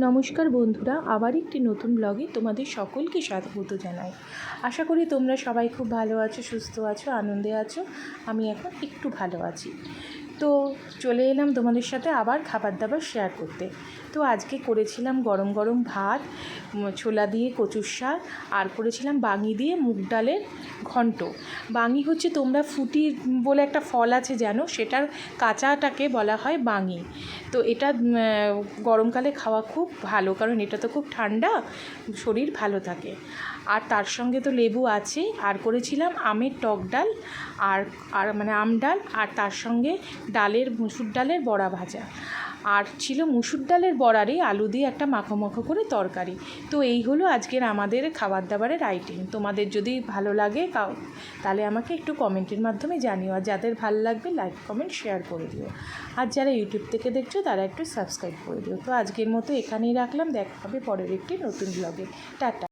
নমস্কার বন্ধুরা, আবার একটি নতুন ব্লগে তোমাদের সকলকে স্বাগত জানাই। আশা করি তোমরা সবাই খুব ভালো আছো, সুস্থ আছো, আনন্দে আছো। আমি এখন একটু ভালো আছি। তো চলে এলাম তোমাদের সাথে আবার খাবার দাবার শেয়ার করতে। তো আজকে করেছিলাম গরম গরম ভাত ছোলা দিয়ে কচুর শাক, আর করেছিলাম বাঙি দিয়ে মুগ ডালের ঘন্ট। বাঙি হচ্ছে তোমরা ফুটি বলে একটা ফল আছে জানো, সেটার কাঁচাটাকে বলা হয় বাঙি। তো এটা গরমকালে খাওয়া খুব ভালো, কারণ এটা তো খুব ঠান্ডা, শরীর ভালো থাকে। আর তার সঙ্গে তো লেবু আছে, আর করেছিলাম আমের টক ডাল, আর আর মানে আম ডাল, আর তার সঙ্গে ডালের, মুসুর ডালের বড়া ভাজা। আর ছিল মুসুর ডালের বড়ারই আলু দিয়ে একটা মাখো মাখো করে তরকারি। তো এই হলো আজকের আমাদের খাবার দাবারের আইটেম তোমাদের যদি ভালো লাগে কাউ- তাহলে আমাকে একটু কমেন্টের মাধ্যমে জানিও। আর যাদের ভালো লাগবে লাইক কমেন্ট শেয়ার করে দিও। আর যারা ইউটিউব থেকে দেখছ, তারা একটু সাবস্ক্রাইব করে দিও। তো আজকের মতো এখানেই রাখলাম। দেখা হবে পরের একটি নতুন ব্লগে টাটা।